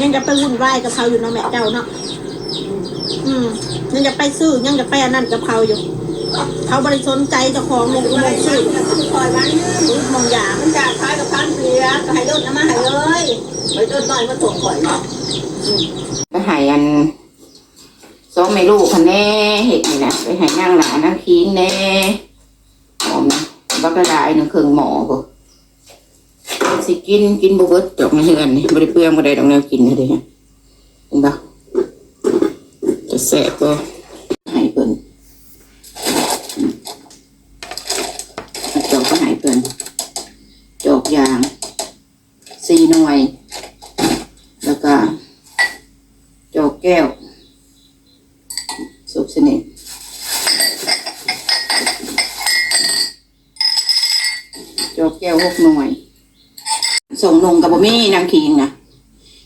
ยังจะไปวุ่นวายกับเขาอยู่เนาะแม่เจ้าเนาะอืมยังจะไปซื้อยังจะไปอันนั้นกับเขาอยู่ เขาบริสนใจเจ้าของเลยมองซื้อคอยวันนึงมองยามันจะขายกับพันเสียก็ให้รถน้ำมาให้เลยไปรถน้อยมาส่งข่อยเนาะไปใหายอันสองไม่ลูกคันแน่เห็ดนี่นะไปใหายนางหลานนางคิงแน่หอมนะบักกระดาษหนึ่งเครื่องหมอบ่ สิกินกินบ่เบิดจอกในเฮือนนี่บ่ได้เปลืองบ่ได้ดอกแนวกินเลยฮะเห็นบ่จะแสบก็ให้เพิ่นจอกก็ให้เพิ่นจอกยางสี่หน่วย แล้วก็จอกแก้ว สุกสนิทจอกแก้วหกหน่วย ส่ งนงกับบมี่นางคิงนะ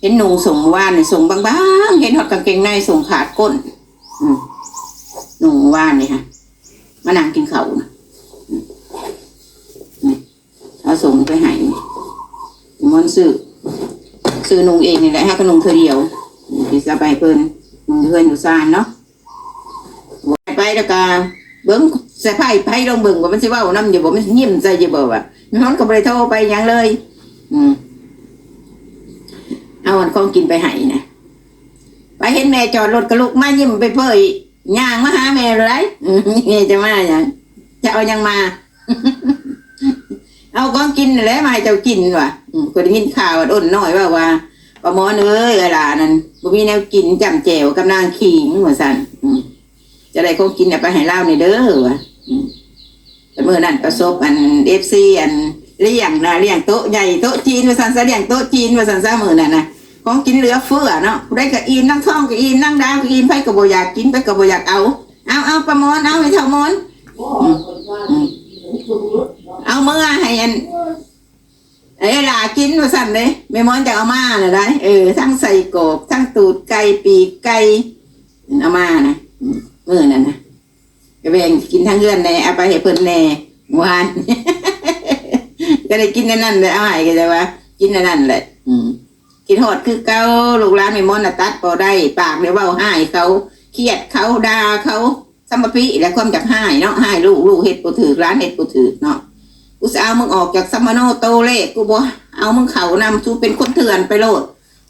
เห็นนงส่งว่านนี่ส่งบางๆเห็นหอดกางเกงในส่งขาดก้นอืมนงว่านนี่ฮะมานางกินเขาวนะอืมนี่เอาส่งไปให้มันซื้อซื้อนุงเองนี่แหละให้ขนมเธอเดียวที่จะไปเพิ่นเพื่อนอยู่ซานเนาะไปแล้วก็เบิ้งสะพายไปลองเบิ่งว่ามันสิว้าน้ำอยู่บ่มันสิยิ้มใส่อยู่บ่ว่ามันก็บ่ได้โทรไปยังเลย อืม เอาอันของกินไปให้นะไปเห็นแม่จอดรถกระลุกมายิ้มไปเพ้ยย่างมาหาแม่เลยนี่จะมาหยังจะเอายังมา เอาของกินแหละมาให้เจ้ากินว่ะอืมก็ได้ยินข่าวอ้นน้อยว่าว่าปลาหมอนเอ้ยเวลานั้นบ่มีแนวกินจำแจวกับนางขิงว่าซั่นจะได้คงกินน่ะไปให้เล่าในเด้อว่ะเมื่อนั้นประสบอัน FC อันเลี้ยงนะเลี้ยงโต๊ะใหญ่โต๊ะจีนว่าซั่นซะเลี้ยงโต๊ะจีนว่าซั่นซะมือนั้นนะ ของกินเหลือเฟือเนาะผู้ใดก็อิ่มนั่งท้องก็อิ่มนั่งดาวก็อิ่มไผก็บ่อยากกินไผก็บ่อยากเอา เอาเอาปลาหมอนเอาให้เท่ามอนเอาเมื่อให้อันเอ้ลากินมาสั่นเลยไม่มอนจะเอามาเลยได้เออทั้งใส่กรอกทั้งตูดไก่ปีกไก่เอามานะอืมมื่อนั่นนะก็แบ่งกินทั้งเรือนแน่เอาไปให้เพิ่นแน่หวานก็ได้กินนั่นนั่นเลยเอาให้ก็จะว่ากินนั่นนั่นแหละ อืมกินหอดคือเกาลูกหลานไม่มอนตัดพอได้ ปากเดี๋ยวเบาห้เขาเครียดเขาด่าเขาสัมปิและความจากห้เนาะห้ลูกลูกเฮ็ดกูถือร้านเฮ็ดกูถือเนาะกูจะเอามึงออกจากซัมมาโนโตเล่กูบอกเอามึงเขานำทูเป็นคนเถื่อนไปโลด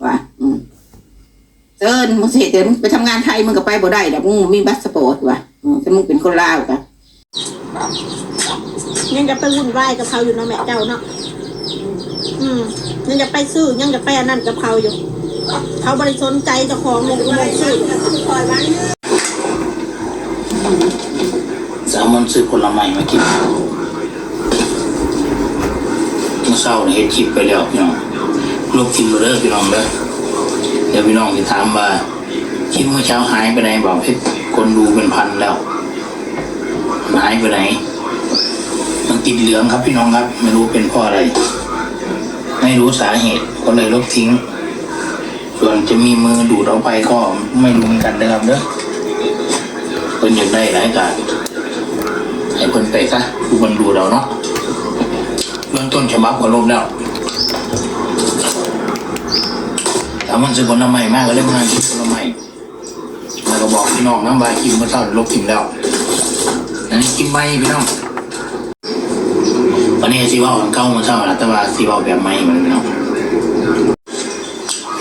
ว่ะเอิญมึงเสียเดี๋ยวไปทำงานไทยมึงก็ไปบ่ได้เดี๋ยวมึงมีบัตรสปอร์ตว่ะถ้ามึงเป็นคนลาวกะยังจะไปวุ่นวายกับเขาอยู่เนาะแม่เจ้าเนาะอืม ยังจะไปซื้อยังจะไปอันนั้นกับเขาอยู่ เขาบริสนใจเจ้าของเลยมองซื้อมันนึงแซลมอนซื้อผลไม้มากินเมื่อเช้าเนี่ยเฮ็ดคลิปไปแล้วพี่น้องลบคลิปมาเด้อพี่น้องเด้อเดี๋ยวพี่น้องจะถามว่าคลิปเมื่อเช้าหายไปไหนบอกให้คนดูเป็นพันแล้วหายไปไหนมันติดเหลืองครับพี่น้องครับ ไม่รู้เป็นเพราะอะไร ไม่รู้สาเหตุก็เลยลบทิ้ง ส่วนจะมีมือดูดเอาไปก็ไม่รู้เหมือนกันนะครับเด้อเพิ่นอยากได้หลายการให้เพิ่นไปซะผู้คนดูเราเนาะเบื้องต้นฉบับก็ลบแล้วถามมันซื้อผลไม้มากก็เล่นงานกินผลไม้แล้วก็บอกพี่น้องน้ำบายกินเมื่อเช้าลบทิ้งแล้วอันนี้กินไม่พี่น้อง วันนี้สิว่าของเก้ามื่อเช้าแล้วแต่ว่าสิว่าแบบไม่เหมือนพี่น้อง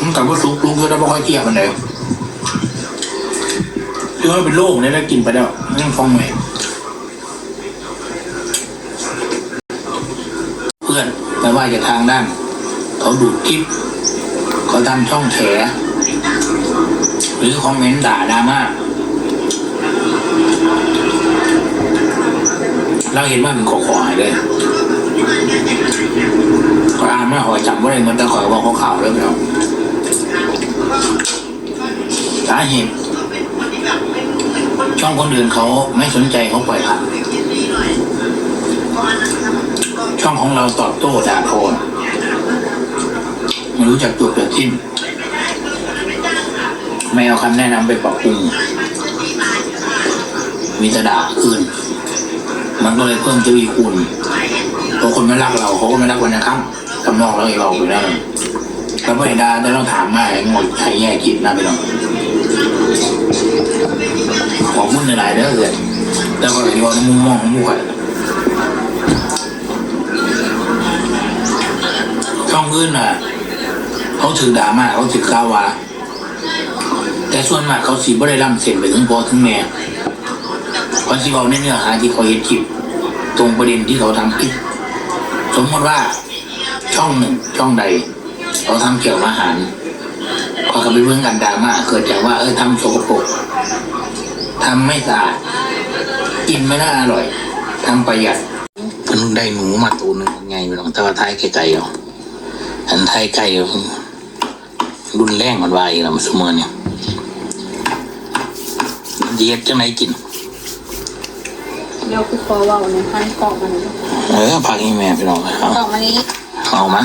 มันกับว่าซุกลุกก็ได้ไม่ค่อยเทียบกันเลยคือว่าเป็นโรคเนี่ยแล้วกินไปแล้วยังฟองใหม่เพื่อนไม่ว่าจะทางด้าน เขาดูดคลิปเขาทำช่องแฉหรือคอมเมนต์ด่าดราม่าเราเห็นว่ามันขอขอหายเลย ก็อ่านมาหอยจำว่าอะไรมันต่ขอยบอกเขาข่าวเลยพี่น้องสาเหตุช่องคนอื่นเขาไม่สนใจเขาปล่อยผ่านช่องของเราตอบโต้ด่าทอไม่รู้จักจุดเกิดทิ้นไม่เอาคำแนะนำไปปรับปรุงมีแต่ด่าคืนมันก็เลยเพิ่มทวีคูณ เพราะคนไม่รักเราเขาก็ไม่รักวันนะครับทำนองเราอีกเราไปแล้วแล้วไม่ได้ได้ต้องถามมาไอ้หมดใครแย่คิดนะพี่น้องขอบคุณหลายเด้อเลยแต่ก็เลยว่ามุมมองของผู้ใหญ่ช่องอื่นน่ะเขาถือดราม่าเขาถือข้าวาแต่ส่วนมากเขาสีบ่ได้ล่ำเส้นไปถึงพอถึงแม่เขาสิเอาในเนื้อหาที่เขาเห็นคลิปตรงประเด็นที่เขาทำคลิป สมมติว่าช่องหนึ่งช่องใดเขาทำเกี่ยวกับอาหารเขาก็ไปเรื่องกันดราม่าเกิดจากว่าเออทำโสกปรกทำไม่สะอาดกินไม่น่าอร่อยทำประหยัดมันได้หนูมาตัวหนึ่งไงไปลองต่ว่าไทยไกลๆเอาอันไทยไกลรุนแรงมันวายแล้วมันเสมอเนี่ยเย็ดจังไหนกิน เดี๋ยวกูขอเว่าเนี่ยพันกล่องมันเออพักอีแม่ไปลองเอากล่องอันนี้เอามา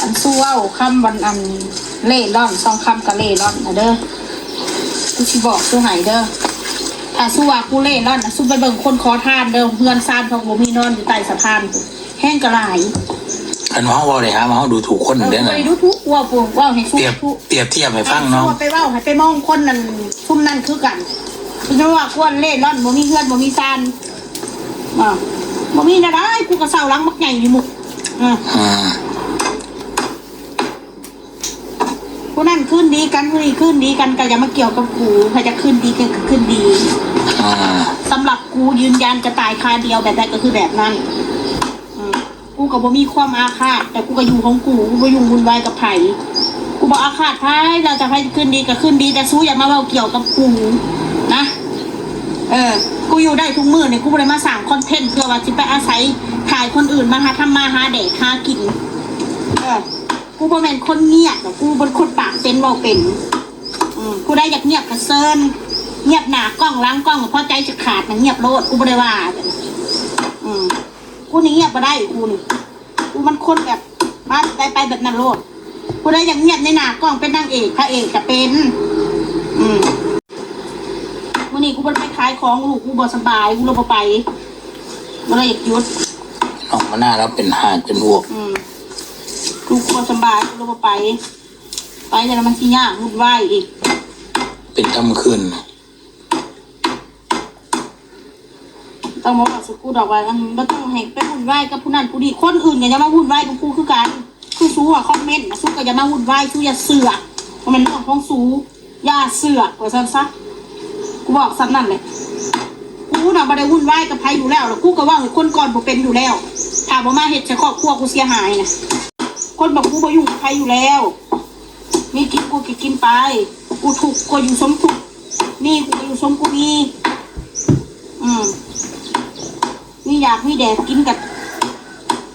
อันสู้เว่าคำวันอันเล่ร่อนสองคำกับเล่ร่อนนะเด้อกูชิบอกสู้หายเด้อถ้าสู้ว่ากูเล่ร่อนนะสู้ไปเบิ่งคนขอทานเด้อเพื่อนซานของผมมีนอนอยู่ใต้สะพานกูแห้งกระไรอันว่าว่าเลยฮะมาดูถูกคนเออเด้อไปนะดูทุกว่าปูว่าให้สู้เปรียบทุก เปรียบเทียบให้ฟังเนาะไปเว่าให้ไปมองคนนั่นชุ่มนั่นคือกัน คือว่าควรเล่นร่อนบ่มีเพื่อนบ่มีซานอ่าบ่มีนะได้กูกระเซาหลังมักใหญ่อยู่มุกอ่าอืมผู้นั่นขึ้นดีกันผู้นี้ขึ้นดีกันก็อย่ามาเกี่ยวกับกูใครจะขึ้นดีก็ขึ้นดีอืมสำหรับกูยืนยันจะตายคาเดียวแบบใดก็คือแบบนั้นอืมกูก็บ่มีความอาฆาตแต่กูก็อยู่ของกูกูบ่ยุ่งวุ่นวายกับไผกูบอกอาฆาตไผเราจะให้ขึ้นดีก็ขึ้นดีแต่สู้อย่ามาเว้าเกี่ยวกับกู เออ กูอยู่ได้ทุกมือเนี่ยกูบ่ได้มาสั่งคอนเทนต์เพื่อว่าสิไปอาศัยถ่ายคนอื่นมาหาทำมาหาเด็กหากิน เออ กูบ่แม่นคนเงียบหรอกกูเป็นคนปากเป็นเว้าเป็น อืมกูได้อยากเงียบกระเซินเงียบหนากล้องล้างกล้องเพราะใจจะขาดมันเงียบโลดกูบ่ได้ว่าอืมกูนี่เงียบมาได้กูนี่กูมันคนแบบมาไปไปแบบนั้นโลดกูได้อยากเงียบในหนากล้องเป็นนางเอกพระเอกจะเป็น อืม วันนี้กูบ่ไปขายของลูกกูบ่สบายกูเลยบ่ไปบ่ได้อยากหยุดน้องมาหน้าแล้วเป็นหาจนอ้วกอืมลูกคนสบายกูเลยบ่ไป ไปแต่มันสิยากวุ่นวายอีกเป็นค่ำคืนต้องบอกว่าสกูดอกว่าอันบ่ต้องให้ไปวุ่นวายกับผู้นั้นผู้นี้คนอื่นก็อย่ามาวุ่นวายกับกูคือกันคือสู้อะคอมเมนต์นะสู้ก็อย่ามาวุ่นวายสู้อย่าเสือกเพราะมันเรื่องของสู้อย่าเสือกว่าซั่นซะ กูบอกซ้ำนั่นเลยกูน่ะบ่ได้วุ่นวายกับใครอยู่แล้วแล้วกูก็ว่าให้คนก่อนบ่เป็นอยู่แล้วถ้าบ่มาเฮ็ดให้ครอบครัวกูเสียหายนะคนบอกกูบ่ยุ่งกับใครอยู่แล้วมีกินกูก็กินไป กูถูกกูอยู่สมทุกนี่กูอยู่สมกูมีอืมมีอยากมีแดดกินกับ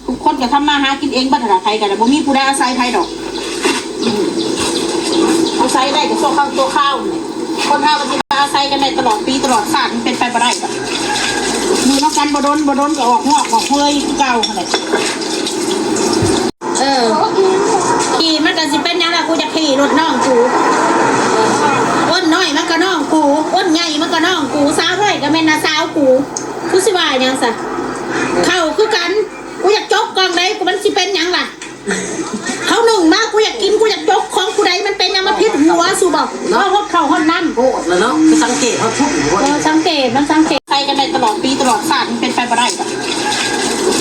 ทุกคนก็ทำมาหากินเองบัตรไทยกันแต่บ่มีผู้ได้อาศัยไทยดอกอืมอาศัยได้ก็โซ่ข้าวตัวข้าวเนี่ยคนห้าวัน อาศัยกันได้ตลอดปีตลอดชาติมันเป็นไปบ่ได้ดอกมือน้องกันบ่โดนบ่โดนก็ออกงอกออกเฮ้ยคือเก่าขนาดเออขี่มันกันสิเป็นยังไงกูจะขี่รถน้องกูอ้นน้อยมันก็น้องกูอ้นใหญ่มันก็น้องกูสาวน้อยก็แม่นนาสาวกูคือสิว่าหยังซะเข้าคือกันกูอยากจกกองใดกูมันสิเป็นหยังล่ะ เขาหนึ่งมากกูอยากกินกูอยากจกของกูใดมันเป็นยังมาพิษหัวสูบอกว่าฮดเขา แล้วเนาะคือสังเกตเขาทุกคนเออสังเกตมันสังเกตใครกันได้ตลอดปีตลอดชาติมันเป็นไปบ่ได้ดอก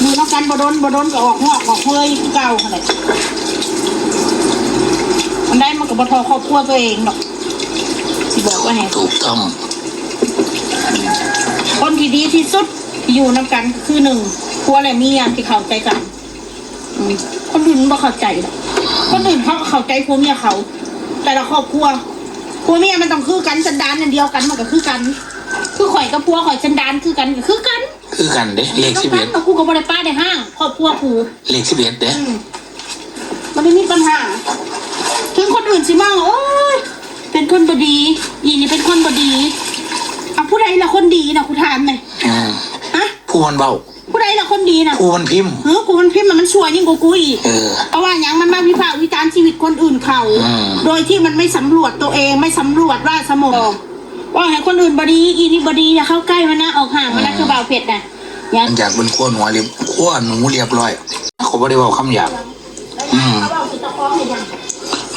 มือน้องกันบ่โดนบ่โดนก็ออกงอกออกเฮ้ยคือเก่าขนาดมันได้มันก็บ่ทอครอบครัวตัวเองดอกสิบอกว่าไงถูกต้องคนที่ดีที่สุดที่อยู่นำกันคือหนึ่งครัวและเมียที่เข้าใจกันอืมคนอื่นบ่เข้าใจหรอกคนอื่นเขาก็เข้าใจผัวเมียเขา แต่ละครอบครัว ผัวเมียมันต้องคือกันสันดานอย่างเดียวกันมันก็คือกัน คือข่อยกับผัวข่อยสันดานคือกันก็คือกันคือกันเด้เลขต้อสิงบกัเอ็นดแต่กูกับบริป้าในห้างครอบครัวกูเลขสิบเอ็ดเด้อืมมันไม่มีปัญหา ถึงคนอื่นสิมองโอ้ยเป็นคนบดีอีนี่เป็นคนบดีเอาผู้ใดละคนดีนะกูถามหน่อยอืมฮะผู้มันเบาผู้ใด ละคนดีนะผู้มันพิมพ์ เออกูมันพิมพ์มันมันช่วยยิ่งกว่ากูอีกเออ เพราะว่าอย่างมันมาวิพากษ์วิจารณ์ชีวิตคนอื่นเขา อืม โดยที่มันไม่สำรวจตัวเองไม่สำรวจว่าสมองว่าให้คนอื่นบดีอีนี่บดีอย่าเข้าใกล้มันนะออกห่างมันนะคือบ่าวเผ็ดนะอย่ามันอยากเป็นขั้วหนูเรียบขั้วหนูเรียบร้อยเขาบ่ได้บอกคำหยาบอืมเขาบอกสิตะคองให้ยัง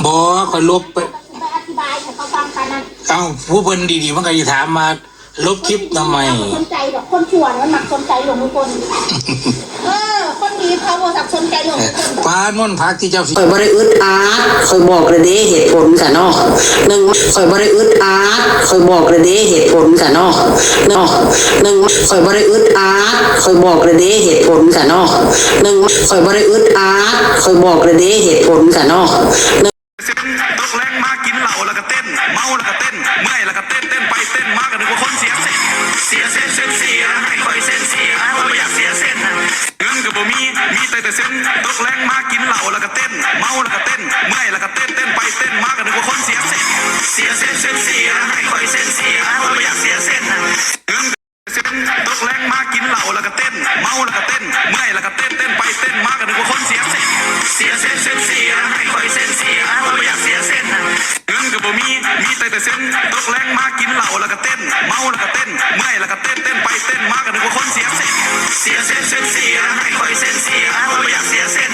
บ่คอยลบไป ไปอธิบายให้เขาฟังกันนั่น เอ้าผู้เพิ่นดีๆมันก็จะถามมา ลบคลิปทำไมเขาสนใจดอกคนชั่วน่ะมันมักสนใจหลงทุกคน เออ คนดีเขาบ่สักสนใจหลงทุกคนปานม่วนพักที่เจ้าสิข่อยบ่ได้อึดอัดข่อยบอกเลยเด้เหตุผลซะเนาะหนึ่งข่อยบ่ได้อึดอัดข่อยบอกเลยเด้เหตุผลซะเนาะเนาะหนึ่งข่อยบ่ได้อึดอัดข่อยบอกเลยเด้เหตุผลซะเนาะหนึ่งข่อยบ่ได้อึดอัดข่อยบอกเลยเด้เหตุผลซะเนาะเส้นตก แรงมากินเหล้าแล้วก็เต้น เมาแล้วก็เต้นเมื่อยแล้วก็เต้นเต้นไปเต้นมากันนึกว่าคนเสียเส้นเสียเส้นเส้นเสียให้คอยเส้นเสียว่าไม่อยากเสียเส้นเงินก็บ่มีมีแต่แต่เส้นตกแรงมากินเหล้าแล้วก็เต้น เมาแล้วก็เต้นเมื่อยแล้วก็เต้นเต้นไปเต้นมากันนึกว่าคนเสียเส้นเสียเส้นเส้นเสียให้คอยเส้นเสียว่าไม่อยากเสียเส้นเงินเส้นตกแรงมากินเหล้าแล้วก็เต้น เมาแล้วก็ แต่เส้นตกแรงมากกินเหล้าแล้วก็เต้น เมาแล้วก็เต้นเมื่อยแล้วก็เต้นเต้นไปเต้นมากกันนึกว่าคนเสียเส้นเสียเส้นเส้นเสียให้คอยเส้นเสียเราอยากเสียเส้น